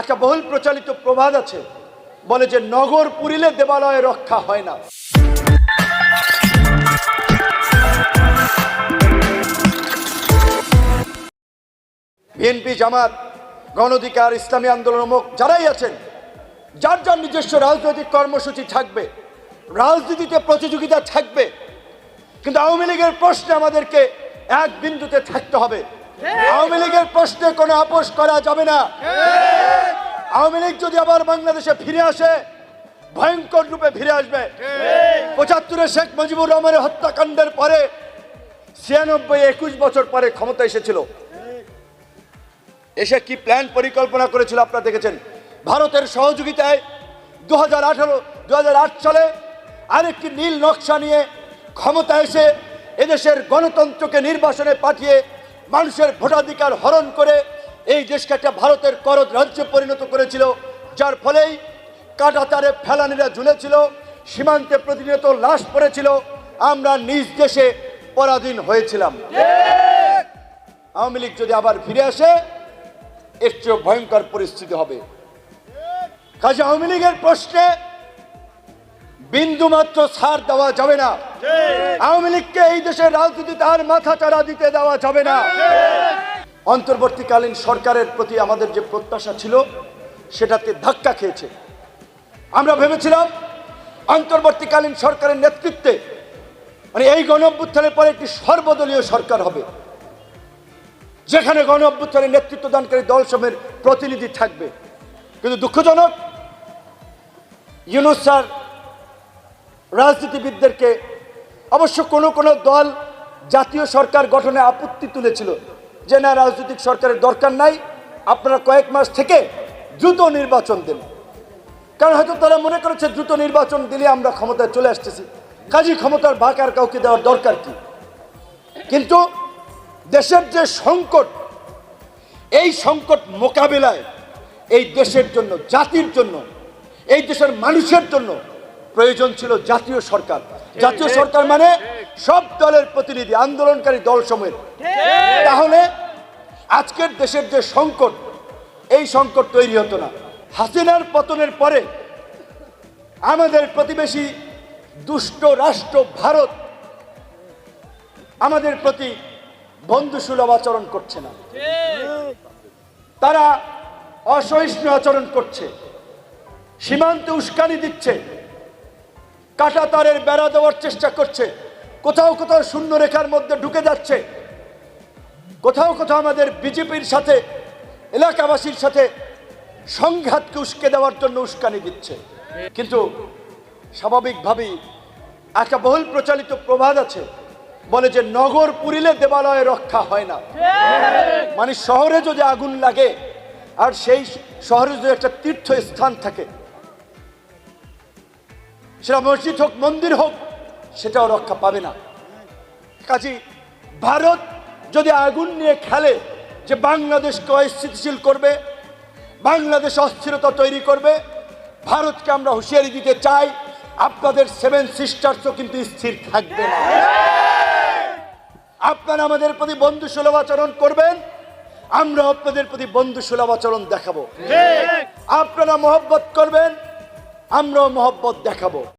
একটা বহুল প্রচলিত প্রবাদ আছে বলে যে নগর পুরিলে দেবালয়ে রক্ষা হয় না। বিএনপি জামাত গণধিকার ইসলামী আন্দোলন মুখ যারাই আছেন যার যার নিজস্ব রাজনৈতিক কর্মসূচি থাকবে রাজনীতিতে প্রতিযোগিতা থাকবে কিন্তু আওয়ামী লীগের প্রশ্নে আমাদেরকে এক বিন্দুতে থাকতে হবে। আওয়ামী লীগের প্রশ্নে কোনো আপোষ করা যাবে না। আওয়ামী লীগ যদি আবার বাংলাদেশে ফিরে আসে, ভয়ঙ্কর রূপে ফিরে আসবে। পঁচাত্তরে শেখ মুজিবুর রহমানের হত্যাকাণ্ডের পরে ছিয়ানব্বই, একুশ বছর পরে ক্ষমতা এসেছিল। এসে কি প্ল্যান পরিকল্পনা করেছিল আপনারা দেখেছেন? ভারতের সহযোগিতায় দু হাজার আঠারো দু সালে আরেকটি নীল নকশা নিয়ে ক্ষমতা এসে এদেশের গণতন্ত্রকে নির্বাসনে পাঠিয়ে মানুষের ভোটাধিকার হরণ করে এই দেশকে একটা ভারতের করদ রাজ্যে পরিণত করেছিল যার ফলেই কাটাতারে ফেলানিরা ঝুলেছিল সীমান্তে প্রতিনিয়ত লাশ পড়েছিল আমরা নিজ দেশে পরাধীন হয়েছিলাম। আওয়ামী লীগ যদি আবার ফিরে আসে এর চেয়েও ভয়ঙ্কর পরিস্থিতি হবে। কাজে আওয়ামী লীগের প্রশ্নে বিন্দু মাত্র ছাড় দেওয়া যাবে না। আওয়ামী লীগকে এই দেশের রাজনীতিতে তার মাথা চাড়া দিতে দেওয়া যাবে না। অন্তর্বর্তীকালীন সরকারের প্রতি আমাদের যে প্রত্যাশা ছিল, সেটাতে ধাক্কা খেয়েছে। আমরা ভেবেছিলাম অন্তর্বর্তীকালীন সরকারের নেতৃত্বে মানে এই গণ পরে একটি সর্বদলীয় সরকার হবে, যেখানে গণ অভ্যুত্থানের নেতৃত্ব দানকারী দল সমের প্রতিনিধি থাকবে। কিন্তু দুঃখজনক, ইউনুস স্যার রাজনীতিবিদদেরকে অবশ্য কোনো কোনো দল জাতীয় সরকার গঠনে আপত্তি তুলেছিল। যে না রাজনৈতিক সরকারের দরকার নাই। আপনারা কয়েক মাস থেকে দ্রুত নির্বাচন দেন। কারণ হয়তো তারা মনে করেছে দ্রুত নির্বাচন দিলে আমরা ক্ষমতায় চলে আসতেছি। কাজী ক্ষমতার ভাগ আর কাউকে দেওয়ার দরকার কি? কিন্তু দেশের যে সংকট এই সংকট মোকাবিলায় এই দেশের জন্য জাতির জন্য এই দেশের মানুষের জন্য প্রয়োজন ছিল জাতীয় সরকার। জাতীয় সরকার মানে সব দলের প্রতিনিধি আন্দোলনকারী দল সময়ের তাহলে আজকের দেশের যে সংকট এই সংকট তৈরি হতো না। হাসিনার পতনের পরে আমাদের প্রতিবেশী দুষ্ট রাষ্ট্র ভারত আমাদের প্রতি বন্ধুসুলভ আচরণ করছে না। তারা অসহিষ্ণু আচরণ করছে সীমান্তে উস্কানি দিচ্ছে কাটা তারের বেড়া দেওয়ার চেষ্টা করছে। কোথাও কোথাও শূন্য রেখার মধ্যে ঢুকে যাচ্ছে। কোথাও কোথাও আমাদের বিজেপির সাথে, এলাকাবাসীর সাথে সংঘাতকে উস্কে দেওয়ার জন্য উস্কানি দিচ্ছে। কিন্তু স্বাভাবিকভাবেই একটা বহুল প্রচলিত প্রবাদ আছে, বলে যে নগর পুরিলে দেবালয়ে রক্ষা হয় না। মানে শহরে যদি আগুন লাগে, আর সেই শহরে যদি একটা তীর্থ স্থান থাকে, সেটা মসজিদ হোক, মন্দির হোক সেটাও রক্ষা পাবে না। কাজী ভারত যদি আগুন নিয়ে খেলে যে বাংলাদেশকে অস্থিতিশীল করবে বাংলাদেশ অস্থিরতা তৈরি করবে ভারতকে আমরা হুঁশিয়ারি দিতে চাই আপনাদের সেভেন সিস্টার্সও কিন্তু স্থির থাকবে না। আপনারা আমাদের প্রতি বন্ধু সুলভ আচরণ করবেন আমরা আপনাদের প্রতি বন্ধু সুলভ আচরণ দেখাবো। আপনারা মহব্বত করবেন আমরাও মহব্বত দেখাবো।